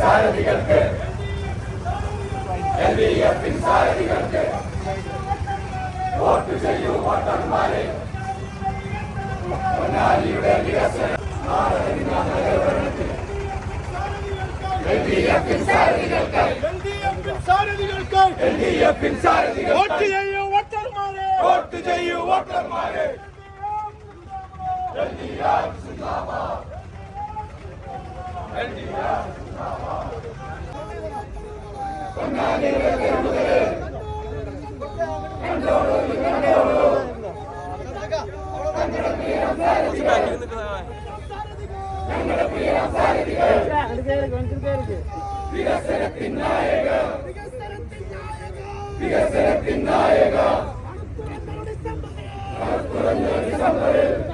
സാരഥികൾക്ക് L D എഫിൻ സാരഥികൾക്ക് vote ചെയ്യൂ വോട്ടർമാരെ. പൊന്നാനിയുടെ വികസനം സാരഥികൾക്ക് എൽഡിഎഫിൻ സാരഥികൾക്ക് എൽ ഡി എഫിൻ സാരഥികൾക്ക് വോട്ട് ചെയ്യൂ വോട്ടർമാരെ. വോട്ട് ചെയ്യൂ വോട്ടർമാരെ. വികസനത്തിൻ നായക. വികസനത്തിൻ രാപ്പകൽ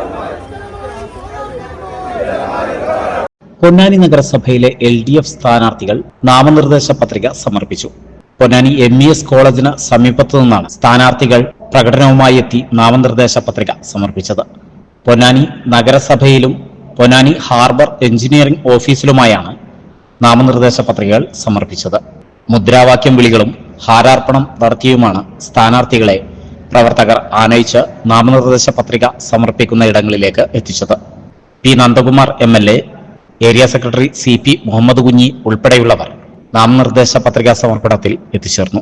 പൊന്നാനി നഗരസഭയിലെ എൽ ഡി എഫ് സ്ഥാനാർത്ഥികൾ നാമനിർദ്ദേശ പത്രിക സമർപ്പിച്ചു. പൊന്നാനി എം ഇ എസ് കോളേജിന് സമീപത്തു നിന്നാണ് സ്ഥാനാർത്ഥികൾ പ്രകടനവുമായി എത്തി നാമനിർദ്ദേശ പത്രിക സമർപ്പിച്ചത്. പൊന്നാനി നഗരസഭയിലും പൊന്നാനി ഹാർബർ എഞ്ചിനീയറിംഗ് ഓഫീസിലുമായാണ് നാമനിർദ്ദേശ പത്രികകൾ സമർപ്പിച്ചത്. മുദ്രാവാക്യം വിളികളും ഹാരാർപ്പണം നടത്തിയുമാണ് സ്ഥാനാർത്ഥികളെ പ്രവർത്തകർ ആനയിച്ച് നാമനിർദ്ദേശ പത്രിക സമർപ്പിക്കുന്ന ഇടങ്ങളിലേക്ക് എത്തിച്ചത്. P Nandakumar M L A area secretary C P Muhammad Kunhi ഉൾപ്പെടെയുള്ളവർ നാമനിർദ്ദേശ പത്രികാ സമർപ്പണത്തിൽ എത്തിച്ചേർന്നു.